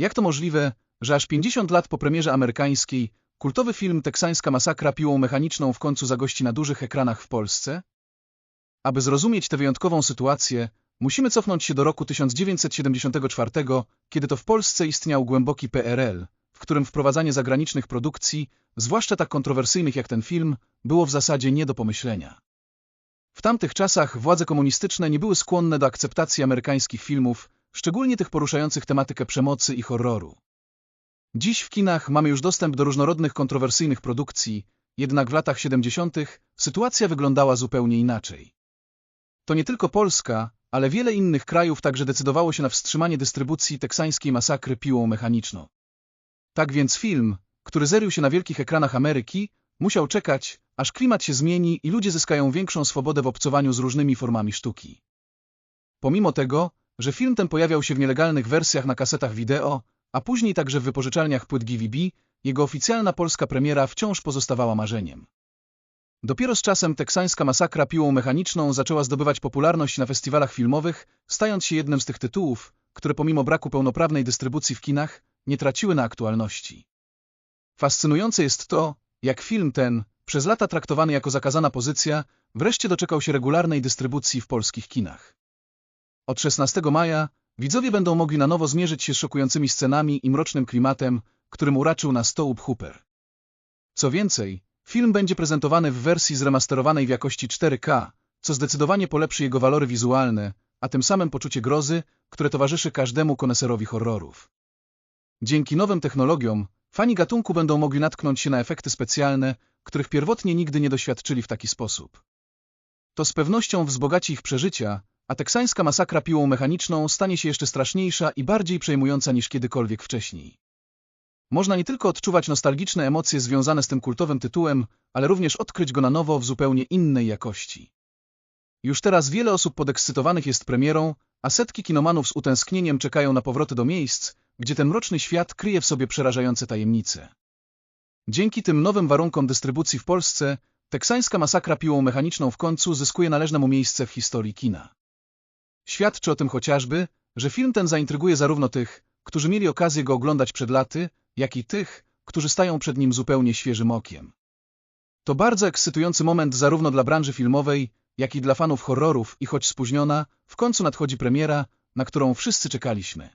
Jak to możliwe, że aż 50 lat po premierze amerykańskiej, kultowy film Teksańska masakra piłą mechaniczną w końcu zagości na dużych ekranach w Polsce? Aby zrozumieć tę wyjątkową sytuację, musimy cofnąć się do roku 1974, kiedy to w Polsce istniał głęboki PRL, w którym wprowadzanie zagranicznych produkcji, zwłaszcza tak kontrowersyjnych jak ten film, było w zasadzie nie do pomyślenia. W tamtych czasach władze komunistyczne nie były skłonne do akceptacji amerykańskich filmów, szczególnie tych poruszających tematykę przemocy i horroru. Dziś w kinach mamy już dostęp do różnorodnych kontrowersyjnych produkcji, jednak w latach 70. sytuacja wyglądała zupełnie inaczej. To nie tylko Polska, ale wiele innych krajów także decydowało się na wstrzymanie dystrybucji teksańskiej masakry piłą mechaniczną. Tak więc film, który zerił się na wielkich ekranach Ameryki, musiał czekać, aż klimat się zmieni i ludzie zyskają większą swobodę w obcowaniu z różnymi formami sztuki. Pomimo tego, że film ten pojawiał się w nielegalnych wersjach na kasetach wideo, a później także w wypożyczalniach płyt GVB, jego oficjalna polska premiera wciąż pozostawała marzeniem. Dopiero z czasem teksańska masakra piłą mechaniczną zaczęła zdobywać popularność na festiwalach filmowych, stając się jednym z tych tytułów, które pomimo braku pełnoprawnej dystrybucji w kinach, nie traciły na aktualności. Fascynujące jest to, jak film ten, przez lata traktowany jako zakazana pozycja, wreszcie doczekał się regularnej dystrybucji w polskich kinach. Od 16 maja widzowie będą mogli na nowo zmierzyć się z szokującymi scenami i mrocznym klimatem, którym uraczył nas Toub Hooper. Co więcej, film będzie prezentowany w wersji zremasterowanej w jakości 4K, co zdecydowanie polepszy jego walory wizualne, a tym samym poczucie grozy, które towarzyszy każdemu koneserowi horrorów. Dzięki nowym technologiom, fani gatunku będą mogli natknąć się na efekty specjalne, których pierwotnie nigdy nie doświadczyli w taki sposób. To z pewnością wzbogaci ich przeżycia, a teksańska masakra piłą mechaniczną stanie się jeszcze straszniejsza i bardziej przejmująca niż kiedykolwiek wcześniej. Można nie tylko odczuwać nostalgiczne emocje związane z tym kultowym tytułem, ale również odkryć go na nowo w zupełnie innej jakości. Już teraz wiele osób podekscytowanych jest premierą, a setki kinomanów z utęsknieniem czekają na powroty do miejsc, gdzie ten mroczny świat kryje w sobie przerażające tajemnice. Dzięki tym nowym warunkom dystrybucji w Polsce, teksańska masakra piłą mechaniczną w końcu zyskuje należne mu miejsce w historii kina. Świadczy o tym chociażby, że film ten zaintryguje zarówno tych, którzy mieli okazję go oglądać przed laty, jak i tych, którzy stają przed nim zupełnie świeżym okiem. To bardzo ekscytujący moment zarówno dla branży filmowej, jak i dla fanów horrorów i choć spóźniona, w końcu nadchodzi premiera, na którą wszyscy czekaliśmy.